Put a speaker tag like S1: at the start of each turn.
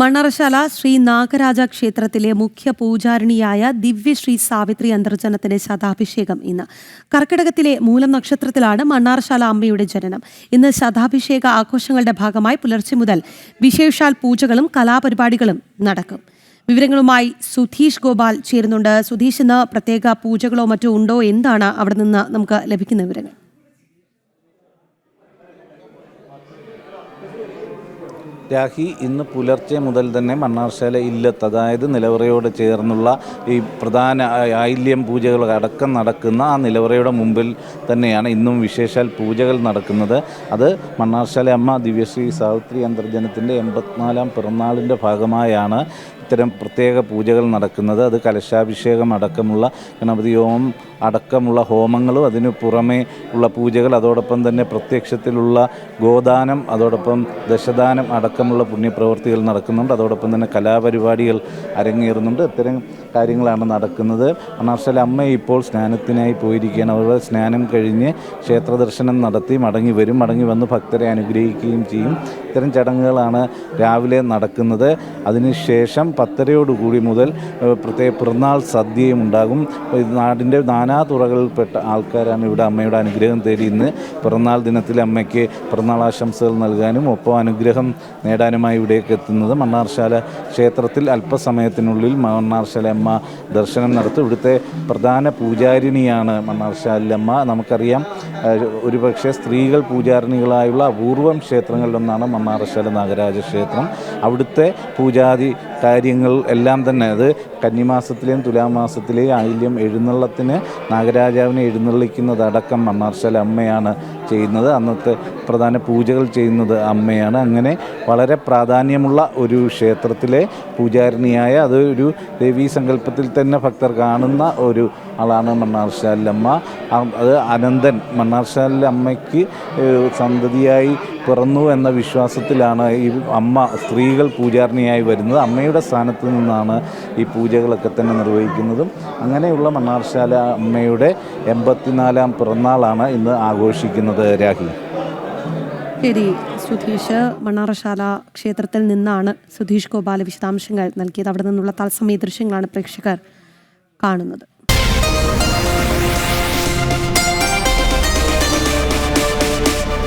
S1: മണ്ണറശാല ശ്രീ നാഗരാജ ക്ഷേത്രത്തിലെ മുഖ്യ പൂജാരിണിയായ ദിവ്യശ്രീ സാവിത്രി അന്തർജനത്തിന്റെ ശതാഭിഷേകം ഇന്ന്. കർക്കിടകത്തിലെ മൂലം നക്ഷത്രത്തിലാണ് മണ്ണാറശാല അമ്മയുടെ ജനനം. ഇന്ന് ശതാഭിഷേക ആഘോഷങ്ങളുടെ ഭാഗമായി പുലർച്ചെ മുതൽ വിശേഷാൽ പൂജകളും കലാപരിപാടികളും നടക്കും. വിവരങ്ങളുമായി സുധീഷ് ഗോപാൽ ചേരുന്നുണ്ട്. സുധീഷ് ഇന്ന് പ്രത്യേക പൂജകളോ മറ്റോ ഉണ്ടോ? എന്താണ് അവിടെ നിന്ന് നമുക്ക് ലഭിക്കുന്ന വിവരങ്ങൾ?
S2: രാഹി ഇന്ന് പുലർച്ചെ മുതൽ തന്നെ മണ്ണാർശാല ഇല്ലത്ത് അതായത് നിലവറയോട് ചേർന്നുള്ള ഈ പ്രധാന ആയില്യം പൂജകൾ അടക്കം നടക്കുന്ന ആ നിലവറയുടെ മുമ്പിൽ തന്നെയാണ് ഇന്നും വിശേഷാൽ പൂജകൾ നടക്കുന്നത്. അത് മണ്ണാർശാല അമ്മ ദിവ്യശ്രീ സാവിത്രി അന്തർജനത്തിന്റെ എൺപത്തിനാലാം പിറന്നാളിന്റെ ഭാഗമായാണ് ഇത്തരം പ്രത്യേക പൂജകൾ നടക്കുന്നത്. അത് കലശാഭിഷേകം അടക്കമുള്ള ഗണപതി ഹോമം അടക്കമുള്ള ഹോമങ്ങളും അതിനു പുറമേ ഉള്ള പൂജകൾ. അതോടൊപ്പം തന്നെ പ്രത്യക്ഷത്തിലുള്ള ഗോദാനം അതോടൊപ്പം ദശദാനം അടക്കമുള്ള പുണ്യപ്രവൃത്തികൾ നടക്കുന്നുണ്ട്. അതോടൊപ്പം തന്നെ കലാപരിപാടികൾ അരങ്ങേറുന്നുണ്ട്. ഇത്തരം കാര്യങ്ങളാണ് നടക്കുന്നത്. മണ്ണാർശാല അമ്മ ഇപ്പോൾ സ്നാനത്തിനായി പോയിരിക്കുകയാണ്. അവരുടെ സ്നാനം കഴിഞ്ഞ് ക്ഷേത്ര ദർശനം നടത്തി മടങ്ങി വരും. മടങ്ങി വന്ന് ഭക്തരെ അനുഗ്രഹിക്കുകയും ചെയ്യും. ഇത്തരം ചടങ്ങുകളാണ് രാവിലെ നടക്കുന്നത്. അതിനുശേഷം പത്തരയോടുകൂടി മുതൽ പ്രത്യേക പിറന്നാൾ സദ്യയും ഉണ്ടാകും. നാടിന്റെ നാനാ തുറകളിൽപ്പെട്ട ആൾക്കാരാണ് ഇവിടെ അമ്മയുടെ അനുഗ്രഹം തേടി ഇന്ന് പിറന്നാൾ ദിനത്തിൽ അമ്മയ്ക്ക് പിറന്നാൾ ആശംസകൾ നൽകാനും ഒപ്പം അനുഗ്രഹം നേടാനുമായി ഇവിടേക്ക് എത്തുന്നത് മണ്ണാർശാല ക്ഷേത്രത്തിൽ അല്പസമയത്തിനുള്ളിൽ മണ്ണാർശാല അമ്മ ദർശനം നടത്തും. ഇവിടുത്തെ പ്രധാന പൂജാരിണിയാണ് മണ്ണാർശാലമ്മ നമുക്കറിയാം ഒരുപക്ഷെ സ്ത്രീകൾ പൂജാരിണികളായുള്ള അപൂർവം ക്ഷേത്രങ്ങളിലൊന്നാണ് മണ്ണാർശാല നാഗരാജ ക്ഷേത്രം. അവിടുത്തെ പൂജാതി കാര്യങ്ങൾ എല്ലാം തന്നെ. അത് കന്നിമാസത്തിലെയും തുലാമാസത്തിലെയും ആയില്യം എഴുന്നള്ളത്തിന് നാഗരാജാവിനെ എഴുന്നള്ളിക്കുന്നതടക്കം മണ്ണാർശാല അമ്മയാണ്. ചെയ്യുന്നത്. അന്നത്തെ പ്രധാന പൂജകൾ ചെയ്യുന്നത് അമ്മയാണ്. അങ്ങനെ വളരെ പ്രാധാന്യമുള്ള ഒരു ക്ഷേത്രത്തിലെ പൂജാരിണിയായ അതൊരു ദേവീ സങ്കല്പത്തിൽ തന്നെ ഭക്തർ കാണുന്ന ഒരു ആളാണ് മണ്ണാർശാലമ്മ അത് അനന്തൻ. മണ്ണാർശാലമ്മയ്ക്ക് സന്തതിയായി പിറന്നു എന്ന വിശ്വാസത്തിലാണ് ഈ അമ്മ സ്ത്രീകൾ പൂജാരിണിയായി വരുന്നത്. അമ്മയുടെ സ്ഥാനത്ത് നിന്നാണ് ഈ പൂജകളൊക്കെ തന്നെ നിർവഹിക്കുന്നതും. അങ്ങനെയുള്ള മണ്ണാർശാല അമ്മയുടെ എൺപത്തിനാലാം പിറന്നാളാണ് ഇന്ന് ആഘോഷിക്കുന്നത്. രാഹി
S1: ശരി സുധീഷ് മണ്ണാറശാല ക്ഷേത്രത്തിൽ നിന്നാണ് സുധീഷ് ഗോപാല വിശദാംശങ്ങൾ നൽകിയത്. അവിടെ നിന്നുള്ള തത്സമയ ദൃശ്യങ്ങളാണ് പ്രേക്ഷകർ കാണുന്നത്.